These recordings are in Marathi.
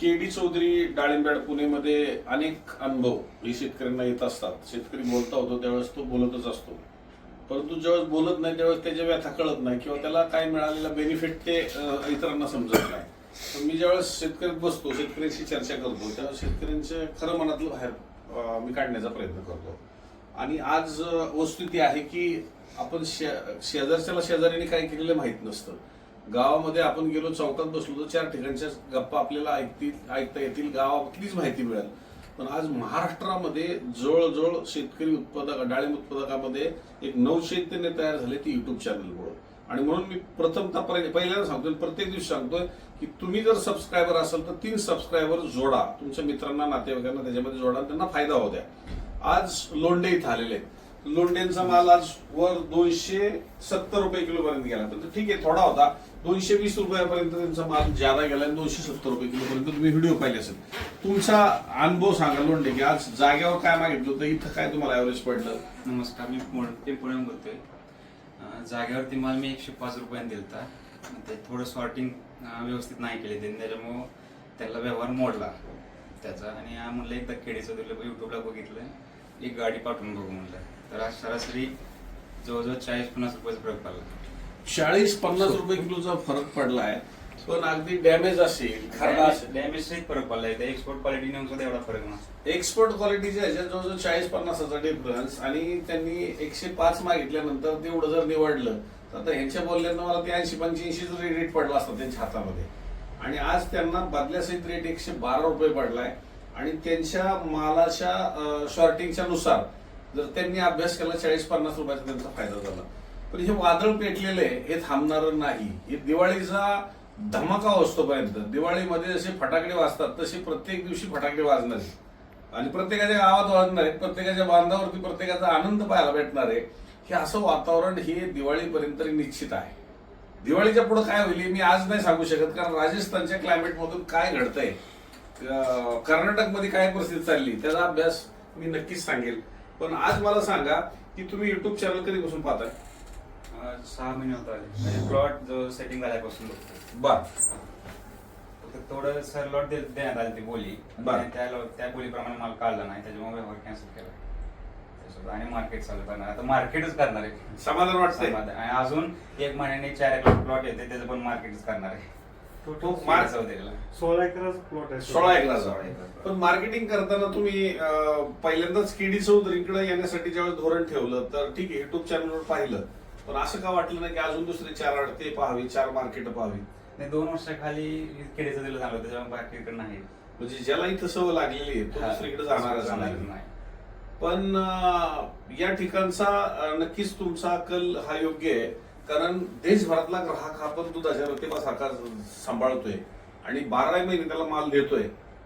केडी चौधरी डाळिंबेड पुणेमध्ये अनेक अनुभव हे शेतकऱ्यांना येत असतात. शेतकरी बोलता होतो त्यावेळेस तो बोलतच असतो. परंतु ज्यावेळेस बोलत नाही त्यावेळेस त्याच्या व्यथा कळत नाही किंवा त्याला काय मिळालेला बेनिफिट ते इतरांना समजत नाही. तर मी ज्यावेळेस शेतकऱ्यात बसतो शेतकऱ्यांशी चर्चा करतो त्यावेळेस शेतकऱ्यांच्या खरं मनातलं बाहेर मी काढण्याचा प्रयत्न करतो. आणि आज वस्तुस्थिती आहे की आपण शे- शेजारच्याला शेजाऱ्याने काय केलेलं माहीत नसतं. गावामध्ये आपण गेलो चौकात बसलो तर चार ठिकाणच्या गप्पा आपल्याला ऐकतील ऐकता येतील. गावातलीच माहिती मिळेल. पण आज महाराष्ट्रामध्ये जवळजवळ शेतकरी उत्पादक डाळिंब उत्पादकामध्ये एक नवचैतन्य तयार झाले ती युट्यूब चॅनलमुळे आणि म्हणून मी प्रथमतः पहिल्यांदा सांगतोय प्रत्येक दिवशी सांगतोय की तुम्ही जर सबस्क्रायबर असाल तर तीन सबस्क्रायबर जोडा. तुमच्या मित्रांना नातेवाईकांना त्याच्यामध्ये जोडा त्यांना फायदा होऊ द्या. आज लोंढे इथं आलेले आहेत. लोंढ्यांचा माल आज वर दोनशे सत्तर रुपये किलो पर्यंत गेला तर ठीक आहे थोडा होता. दोनशे वीस रुपयापर्यंत त्यांचा माल ज्यादा गेला आणि दोनशे सत्तर रुपये किलो पर्यंत तुम्ही व्हिडिओ पाहिले असेल. तुमचा अनुभव सांगा लोंढे की आज जागेवर काय मागितलं होतं इथं काय तुम्हाला ऍव्हरेज पडलं? नमस्कार मी ते पुण्याहून बोलतोय. अं, जागेवरती माल मी एकशे पाच रुपयाने दिलता. ते थोडं सॉर्टिंग व्यवस्थित नाही केले त्यांनी त्याच्यामुळं त्याला व्यवहार मोडला त्याचा. आणि म्हणलं एकदा केडीचं दिलं युट्यूबला बघितलं. एक गाडी पाठवून बघू म्हणलं. तर आज सरासरी जवळजवळ चाळीस पन्नास रुपयाचा फरक पडला. चाळीस पन्नास रुपये किलोचा फरक पडलाय. पण अगदी डॅमेज असेल खरडा असेल. डॅमेज फरक पडला त्या एक्सपोर्ट क्वालिटी नेऊन सुद्धा एवढा फरक नसतो. एक्सपोर्ट क्वालिटीच्या ह्याच्यात जवळजवळ चाळीस पन्नासाचा डिफरन्स आणि त्यांनी एकशे पाच मागितल्यानंतर तेवढं जर निवडलं तर आता ह्यांच्या बोलल्यानं मला ते ऐंशी पंच्याऐंशी जर रेट पडला असता त्यांच्या हातामध्ये. आणि आज त्यांना बदल्यासहित रेट एकशे बारा रुपये पडलाय. आणि त्यांच्या मालाच्या शॉर्टिंगच्या नुसार जर त्यांनी अभ्यास केला चाळीस पन्नास रुपयाचा त्यांचा फायदा झाला. पण हे वादळ पेटलेलं आहे हे थांबणार नाही. हे दिवाळीचा धमाका असतोपर्यंत दिवाळीमध्ये जसे फटाकडे वाजतात तसे प्रत्येक दिवशी फटाकडे वाजणार आहे. आणि प्रत्येकाच्या गावात वाजणार आहे प्रत्येकाच्या बांधावरती प्रत्येकाचा आनंद पाहायला भेटणार आहे. हे असं वातावरण हे दिवाळीपर्यंत निश्चित आहे. दिवाळीच्या पुढे काय होईल मी आज नाही सांगू शकत कारण राजस्थानच्या क्लायमेटमधून काय घडतंय कर्नाटकमध्ये काय परिस्थिती चालली त्याचा अभ्यास मी नक्कीच सांगेल. पण आज मला सांगा की तुम्ही युट्यूब चॅनल कधीपासून पाहताय? अं, सहा महिने होत आले. म्हणजे प्लॉट जो सेटिंग झाल्यापासून बघतो बर. फक्त थोडं सर लॉट दे- देण्यात आली ती बोली. बरं. आणि त्या त्या बोलीप्रमाणे माल काढला नाही. त्याच्यामुळे व्यवहार कॅन्सल केला. त्याच्यासोबत आणि मार्केट चालू करणार. आता मार्केटच करणार आहे. समाधान वाटतंय. समाधान. आणि अजून एक महिन्याने चार एक प्लॉट येते त्याचं पण मार्केटच करणार आहे. तो मार्क चौधरीला सोळा एकराचा प्लॉट आहे. सोळा एकराचा सोळा एकराचा. पण मार्केटिंग करताना तुम्ही अं, पहिल्यांदाच केडी चौधरीकडे येण्यासाठी ज्यावेळेस धोरण ठेवलं तर ठीक आहे युट्यूब चॅनलवर पाहिलं. पण असं का वाटलं नाही की अजून दुसरे चार अडते पाहावी चार मार्केट पाहावी? नाही दोन वर्षाखाली केडीचं दिलं झालं त्याच्यामुळे बाकीकडे नाही. म्हणजे ज्याला इथं सवय लागलेली आहे तो दुसरीकडे जाणारच नाही. नाही. पण अं, या ठिकाणचा अं, नक्कीच तुमचा कल हा योग्य आहे. कारण देशभरातला ग्राहक हा पण दुधाच्या रतीबासारखा सांभाळतोय. आणि बारा महिने त्याला माल देतोय.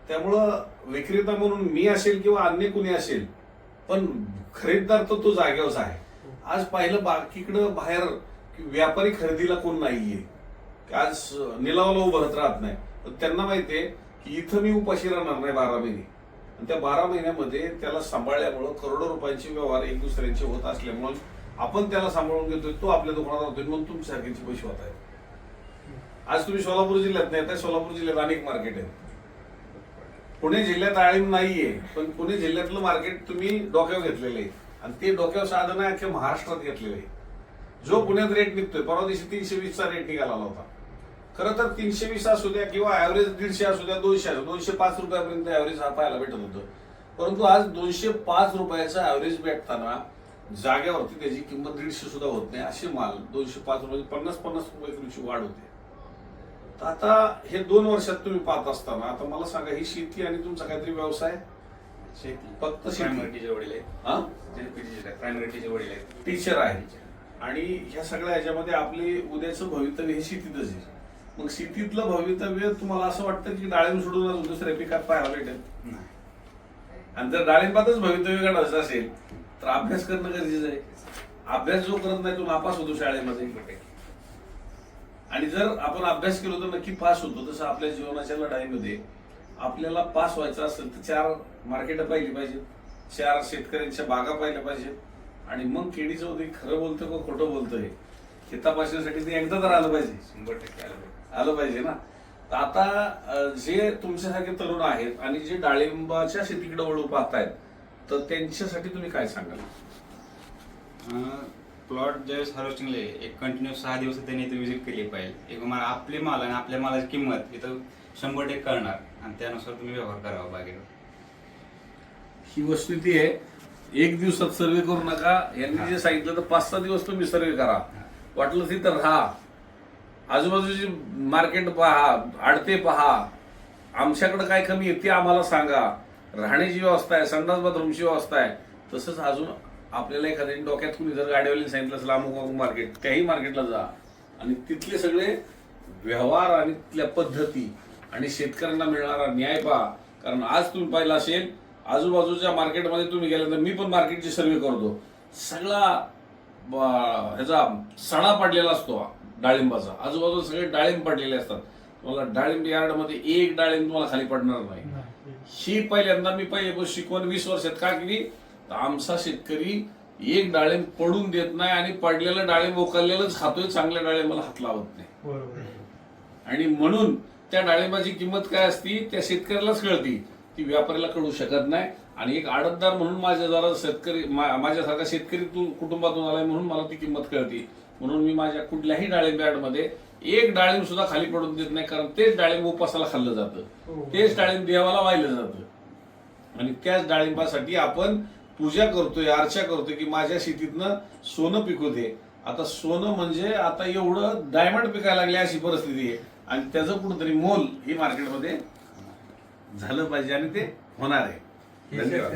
त्यामुळं विक्रेता म्हणून मी असेल किंवा अन्य कुणी असेल पण खरेदीदार तर तो जागेवरच आहे. आज पाहिलं बाकीकडं बाहेर व्यापारी खरेदीला कोण नाहीये. आज निलावाला उभं राहत नाही. पण त्यांना माहितीये की इथं मी उपाशी राहणार नाही बारा महिने. आणि त्या बारा महिन्यामध्ये त्याला सांभाळल्यामुळं करोडो रुपयांचे व्यवहार एक दुसऱ्यांचे होत असल्यामुळं आपण त्याला सांभाळून घेतोय तो आपल्या दुकानात राहतोय म्हणून तुमच्यासारख्यांचे पैसे होत आहेत. आज तुम्ही सोलापूर जिल्ह्यात नाही आता सोलापूर जिल्ह्यात अनेक मार्केट आहेत. पुणे जिल्ह्यात आळीम नाहीये पण पुणे जिल्ह्यातलं मार्केट तुम्ही डोक्यावर घेतलेलं आहे. आणि ते डोक्यावर साधन आहे अख्ख्या महाराष्ट्रात घेतलेलं आहे. जो पुण्यात रेट निघतोय परवा दिवशी तीनशे वीसचा रेट निघाला होता. खरं तर तीनशे वीस असू द्या किंवा ऍव्हरेज दीडशे असू द्या दोनशे असू दोनशे पाच रुपयापर्यंत ऍव्हरेज हा पाहायला भेटत होतं. परंतु आज दोनशे पाच रुपयाचा ऍव्हरेज भेटताना जाग्यावरती त्याची किंमत दीडशे सुद्धा होत नाही. असे माल दोनशे पाच रुपये पन्नास पन्नास रुपये किलोची वाढ होते. तर आता हे दोन वर्षात तुम्ही पाहत असताना आता मला सांगा ही शेती आणि तुमचा काहीतरी व्यवसाय? शेती. फक्त शेती. प्रायमरीचे वडील आहेत. वडील आहेत. टीचर आहे आणि ह्या सगळ्या ह्याच्यामध्ये आपले उद्याचं भवितव्य हे शेतीतच आहे. मग शेतीतलं भवितव्य तुम्हाला असं वाटतं की डाळिंब सोडून अजून दुसऱ्या पिकात पाहायला भेटेल? नाही. आणि जर डाळिंबातच भवितव्य काढायचं असेल तर अभ्यास करणं गरजेचं आहे. अभ्यास जो करत नाही तो नापास होतो शाळेमध्ये आणि जर आपण अभ्यास केलो तर नक्की पास होतो. तसं आपल्या जीवनाच्या लढाईमध्ये आपल्याला पास व्हायचं असेल तर चार मार्केट पाहिली पाहिजेत. चार शेतकऱ्यांच्या बागा पाहिल्या पाहिजेत. आणि मग केडी चौधरी खरं बोलतोय का खोटं बोलतोय हे तपासण्यासाठी ते एकदा तर आलं पाहिजे. शंभर टक्के आलं आलं पाहिजे ना? तर आता जे तुमच्यासारखे तरुण आहेत आणि जे डाळिंबाच्या शेतीकडे वळू पाहतायत तर त्यांच्यासाठी तुम्ही काय सांगाल? प्लॉट ज्यावेळेस हार्वेस्टिंगला एक कंटिन्यू सहा दिवस त्यांनी इथे व्हिजिट केली पाहिजे. एक माल आपले माल आणि आपल्या मालाची किंमत इथं शंभर टक्के कळणार. आणि त्यानुसार तुम्ही व्यवहार करावा बागेवर. ही वस्तुस्थिती आहे एक दिवसात सर्वे करू नका. यांनी जे सांगितलं तर पाच सहा दिवस तुम्ही सर्वे करा. वाटलं तिथं राहा. आजूबाजूची मार्केट पहा आडते पहा. आमच्याकडे काय कमी आहे ते आम्हाला सांगा. राहण्याची व्यवस्था आहे संडास बाथरूमची व्यवस्था आहे तसंच अजून आपल्याला एखाद्या डोक्यात कुणी जर गाडीवाली सांगितलं असेल अमुक अमुक मार्केट त्याही मार्केटला जा. आणि तिथले सगळे व्यवहार आणि तिथल्या पद्धती आणि शेतकऱ्यांना मिळणारा न्याय पहा. कारण आज तुम्ही पाहिलं असेल आजूबाजूच्या मार्केटमध्ये तुम्ही गेल्यानंतर मी पण मार्केटची सर्वे करतो. सगळा ह्याचा सणा पडलेला असतो डाळिंबाचा. आजूबाजूला सगळे डाळिंब पडलेले असतात. तुम्हाला डाळिंब यार्डमध्ये एक डाळिंब तुम्हाला खाली पडणार नाही. ही पहिल्यांदा मी पहिले शिकवण वीस वर्षात. का केली तर आमचा शेतकरी एक डाळिंब पडून देत नाही आणि पडलेलं डाळिंब उकळलेलंच खातोय चांगल्या डाळिंबाला हात लावत नाही. आणि म्हणून त्या डाळिंबाची किंमत काय असती? त्या शेतकऱ्यालाच कळती. ती व्यापाऱ्याला कळू शकत नाही. आणि एक आडतदार म्हणून माझ्या जरा शेतकरी माझ्यासारखा शेतकरी तू कुटुंबातून आलाय म्हणून मला ती किंमत कळती. म्हणून मी माझ्या कुठल्याही डाळिंब यार्डमध्ये एक डाळिंब सुद्धा खाली पडून देत नाही कारण तेच डाळिंब उपासाला खाल्लं जातं. हो. तेच डाळिंब देवाला वाहिलं जातं. आणि त्याच डाळिंबासाठी आपण पूजा करतोय अर्चा करतोय की माझ्या शेतीतनं सोनं पिकू दे. आता सोनं म्हणजे आता एवढं डायमंड पिकायला लागले अशी परिस्थिती आहे. आणि त्याचं कुठंतरी मोल ही मार्केटमध्ये झालं पाहिजे आणि ते होणार आहे. धन्यवाद.